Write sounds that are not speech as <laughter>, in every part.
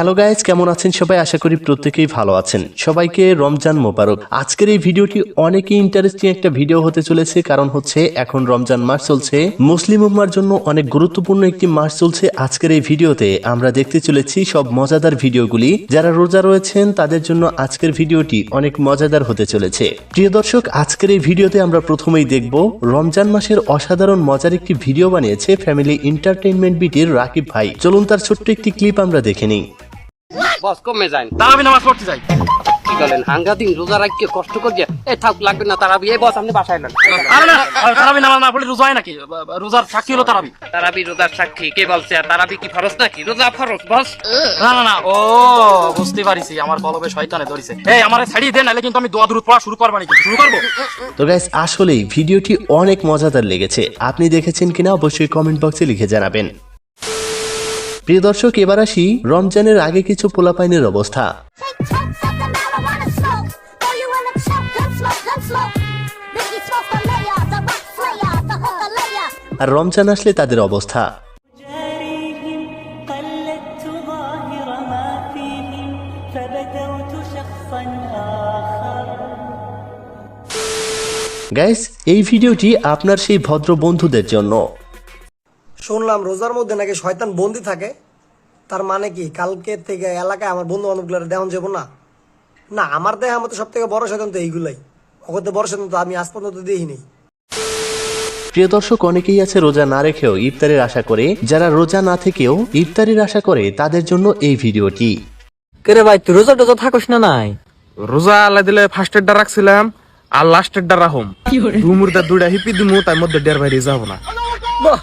Hello guys কেমন আছেন সবাই? আশা করি প্রত্যেকেই ভালো আছেন। সবাইকে রমজান মোবারক। আজকের এই ভিডিওটি অনেকই ইন্টারেস্টিং একটা ভিডিও হতে চলেছে, কারণ হচ্ছে এখন রমজান মাস চলছে। মুসলিম উম্মার জন্য অনেক গুরুত্বপূর্ণ একটি মাস চলছে আজকের এই ভিডিওতে। আমরা দেখতে চলেছি সব মজাদার ভিডিওগুলি। যারা রোজা রয়েছেন, তাদের জন্য আজকের ভিডিওটি অনেক মজাদার হতে চলেছে। প্রিয় দর্শক, আজকের এই ভিডিওতে আমরা প্রথমেই দেখব, রমজান মাসের অসাধারণ মজার একটি ভিডিও বানিয়েছে ফ্যামিলি এন্টারটেইনমেন্ট বিটির রাকিব ভাই। চলুন তার ছোট্ট একটি ক্লিপ আমরা দেখে নিই। বস কমে যান। তারাবি নামাজ পড়তে যাই। কি বলেন হাঙ্গা দিন রোজা রাখিয়ে কষ্ট থাক লাগবে না তারাবি। এই বস আপনি বাসায় নেন আরে না তারাবি নামাজ না পড়লে রোজা হয় নাকি? রোজার সাক্ষী হলো তারাবি। তারাবি রোজার সাক্ষী কে বলছে? আর তারাবি কি ফরজ নাকি? রোজা ফরজ বস। না না না ও বুঝতে পারিছি আমার কলবে শয়তানে ধরিছে। এই আমার ছাড়িয়ে দে নাহলে কিন্তু আমি দোয়া দূর পড়া শুরু করব নাকি? শুরু করব? তো গাইস আসলেই ভিডিওটি অনেক মজাদার লেগেছে। আপনি দেখেছেন কিনা অবশ্যই কমেন্ট বক্সে লিখে জানাবেন। প্রিয় দর্শক এবার আসি রমজানের আগে কিছু পোলাপাইনের অবস্থা। আর রমজান আসলে তাদের অবস্থা। গাইস এই ভিডিওটি আপনার সেই ভদ্র বন্ধুদের জন্য। শুনলাম রোজার মধ্যে নাকি শয়তান বন্দি থাকে। তার মানে কি কালকে থেকে এলাকায় আমার বন্ধু বান্ধব বান্ধবগুলো দেওয়া যাব না? না আমার দেহে আমার সব থেকে বড় শয়তান তো এইগুলাই। ওকে বড় শয়তান তো আমি আজ পর্যন্ত দেখিনি। প্রিয় দর্শক অনেকেই আছে রোজা না রেখেও ইফতারের আশা করে। যারা রোজা না থেকেও ইফতারের আশা করে তাদের জন্য এই ভিডিওটি। কেরে ভাই তুই রোজা টোজা থাকস না নাই? রোজা আল্লাহ দিলে ফার্স্টের ডা রাখছিলাম আর লাস্টের ডা রাখুম। ডুমুরটা দুইটা হিপি দিমু তার মধ্যে ডের বাইরে যাব না। বাহ!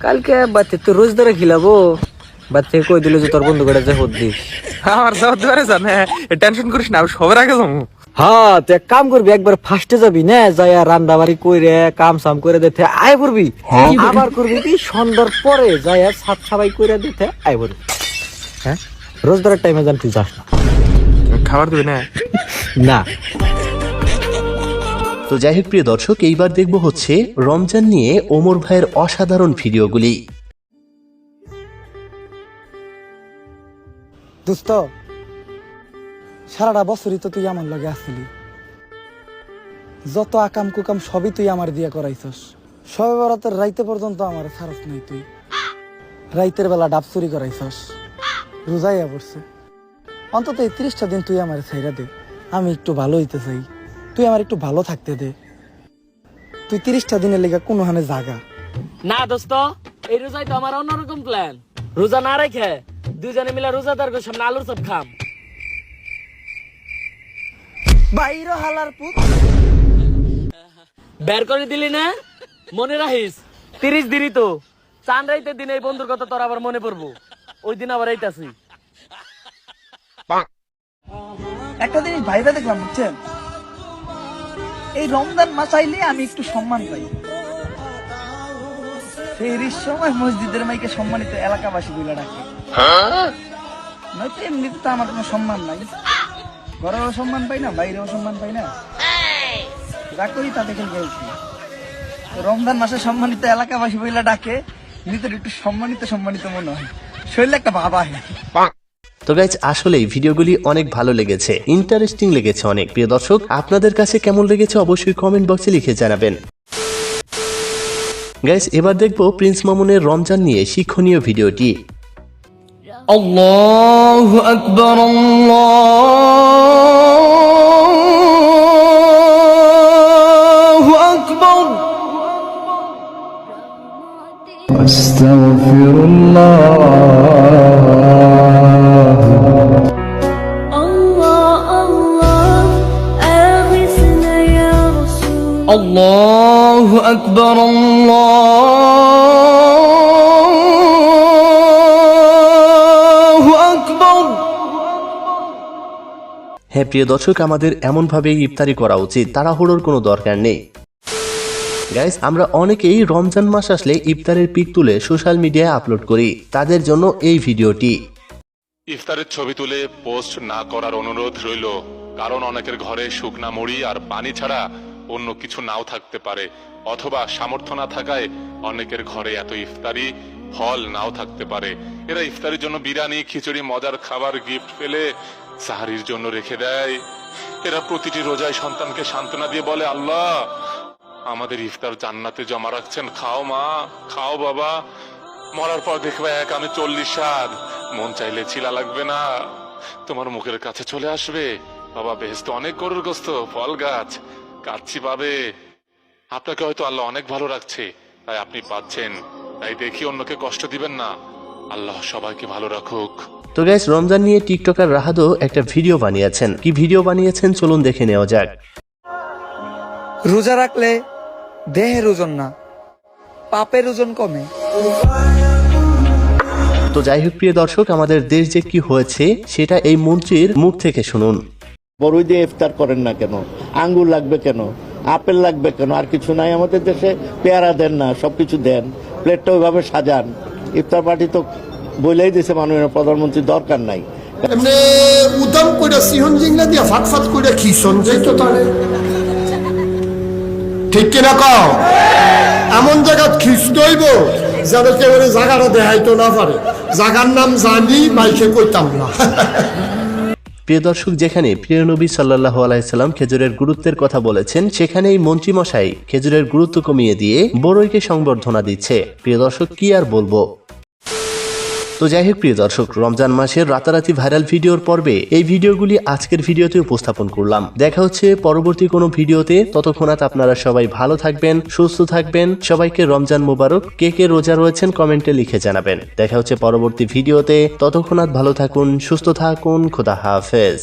কালকে বাচ্চা তুই রোজ ধরে খিলাবো বাচ্চা কই দিল যে তোর বন্ধু করে যে হত দিস আমার যাওয়ার দুয়ারে জানে টেনশন করিস না আমি সবার আগে যাব। হ্যাঁ তুই এক কাম করবি একবার ফার্স্টে যাবি না যাই রান্না বাড়ি কইরে কাম সাম করে দিতে আয় করবি আবার করবি কি সন্ধ্যার পরে যাই সাত সাবাই কইরে দিতে আয় করবি হ্যাঁ? রোজ ধরার টাইমে জান তুই যাস না। খাবার দিবি না। না। তো যাই হোক, প্রিয় দর্শক, এইবার দেখব হচ্ছে রমজান নিয়ে ওমর ভাইয়ের অসাধারণ ভিডিওগুলি। দোস্ত, সারাটা বছরই তো তুই আমার লগে আসছিলি। যত আকাম কুকাম সবই তুই আমার দিয়া করাইছস। সবে বরাতের রাইতে পর্যন্ত আমার ছাড়স নাই তুই। রাইতের বেলা ডাব চুরি করাইছস। রোজাইয়া পড়ছে অন্তত এই ত্রিশটা দিন তুই আমার ছাইরা দে। আমি একটু ভালো হইতে চাই। তুই আমার একটু ভালো থাকতে দে। তুই তিরিশটা দিনের লেগে কোনো হানে জাগা। না দোস্ত এই রোজাই তো আমার অন্যরকম প্ল্যান রোজা না রেখে দুজনে মিলে রোজাদার সামনে আলুর চপ খাম। বাইর হালার পুত। বের করে দিলি না? মনে রাখিস তিরিশ দিনই তো। চান রাইতে দিন এই বন্ধুর কথা তোর আবার মনে পড়ব। ওই দিন আবার এইতাছি একটা জিনিস ভাইরা দেখলাম বুঝছেন? এই রমজান মাস আইলে আমি একটু সম্মান পাই ফেরির সময় মসজিদের মাইকে সম্মানিত এলাকাবাসী বলে ডাকে। নয়তো এমনিতে তো আমার কোনো সম্মান নাই। ঘরেও সম্মান পাই না, বাইরেও সম্মান পাই না। যা করি গেছি রমজান মাসে সম্মানিত এলাকাবাসী বইলা ডাকে, নিজের একটু সম্মানিত সম্মানিত মনে হয়। শরীরে একটা ভাব আহে। তো গাইজ আসলেই ভিডিওগুলি অনেক ভালো লেগেছে। ইন্টারেস্টিং লেগেছে অনেক। প্রিয় দর্শক আপনাদের কাছে কেমন লেগেছে অবশ্যই কমেন্ট বক্সে লিখে জানাবেন। গাইজ এবার দেখব প্রিন্স মামুনের রমজান নিয়ে শিক্ষণীয় ভিডিওটি। আল্লাহ আকবর আল্লাহু আকবর। الله أكبر الله أكبر হ্যাঁ প্রিয় দর্শক আমাদের এমনভাবে ইফতারি করা উচিত তাড়াহুড়োর কোনো দরকার নেই গাইস আমরা অনেকেই রমজান মাস আসলে ইফতারের পিক তুলে সোশ্যাল মিডিয়ায় আপলোড করি তাদের জন্য এই ভিডিওটি ইফতারের ছবি তুলে পোস্ট না করার অনুরোধ রইল কারণ অনেকের ঘরে শুকনা মুড়ি আর পানি ছাড়া অন্য কিছু নাও থাকতে পারে, অথবা সামর্থ্য না থাকায় অনেকের ঘরে এত ইফতারি ফল নাও থাকতে পারে। এরা ইফতারির জন্য বিরিয়ানি, খিচুড়ি, মজার খাবার গিফট পেলে সাহারির জন্য রেখে দেয়। এরা প্রতিটি রোজায় সন্তানকে সান্ত্বনা দিয়ে বলে, আল্লাহ, আমাদের ইফতার জান্নাতে জমা রাখছেন, খাও মা, খাও বাবা। মরার পর দেখবে এক আমি চল্লিশ সাত মন চাইলে চিলা লাগবে না। তোমার মুখের কাছে চলে আসবে। বাবা বেহেস্ত অনেক গরুর গোস্ত, ফল গাছ কাচ্ছি পাবে আপনাকে হয়তো আল্লাহ অনেক ভালো রাখছে তাই আপনি পাচ্ছেন। তাই দেখি অন্যকে কষ্ট দিবেন না। আল্লাহ সবাইকে ভালো রাখুক। তো গাইস রমজান নিয়ে টিকটকার রাহাদও একটা ভিডিও বানিয়েছেন। কি ভিডিও বানিয়েছেন? চলুন দেখে নেওয়া যাক। রোজা রাখলে দেহের ওজন না পাপের ওজন কমে। তো যাই হোক প্রিয় দর্শক আমাদের দেশ যে কি হয়েছে সেটা এই মন্ত্রীর মুখ থেকে শুনুন। বড়ই দিয়ে ইফতার করেন না কেন? আঙ্গুর লাগবে কেন? আপেল লাগবে কেন? আর কিছু নাই আমাদের দেশে। পেয়ারা দেন না, সবকিছু দেন। প্লেটটা ওইভাবে সাজান। ইফতার পার্টি তো বলেই দিছে মাননীয় প্রধানমন্ত্রী, দরকার নাই। এমনি উদম কইরা সিহন জিংলা দিয়া ফাট ফাট কইরা খিসন যাইতো তারে? ঠিক কিনা কও? এমন জায়গা খিস্ত হইব যেন কেউ জায়গাটা দেখাইতো না পারে। জায়গার নাম জানি, মাইকে কইতাম না। <laughs> প্রিয় দর্শক, যেখানে প্রিয় নবী সাল্লাহ আলাইসাল্লাম খেজুরের গুরুত্বের কথা বলেছেন, সেখানেই মন্ত্রী মন্ত্রীমশাই খেজুরের গুরুত্ব কমিয়ে দিয়ে বড়ইকে সংবর্ধনা দিচ্ছে। প্রিয় দর্শক, কি আর বলব? তো যাই হোক, প্রিয় দর্শক, রমজান মাসের রাতারাতি ভাইরাল ভিডিওর পর্বে এই ভিডিওগুলি আজকের ভিডিওতে উপস্থাপন করলাম। দেখা হচ্ছে পরবর্তী কোনো ভিডিওতে। ততক্ষণাৎ আপনারা সবাই ভালো থাকবেন, সুস্থ থাকবেন। সবাইকে রমজান মোবারক। কে কে রোজা রয়েছেন কমেন্টে লিখে জানাবেন। দেখা হচ্ছে পরবর্তী ভিডিওতে। ততক্ষণাৎ ভালো থাকুন, সুস্থ থাকুন। খোদা হাফেজ।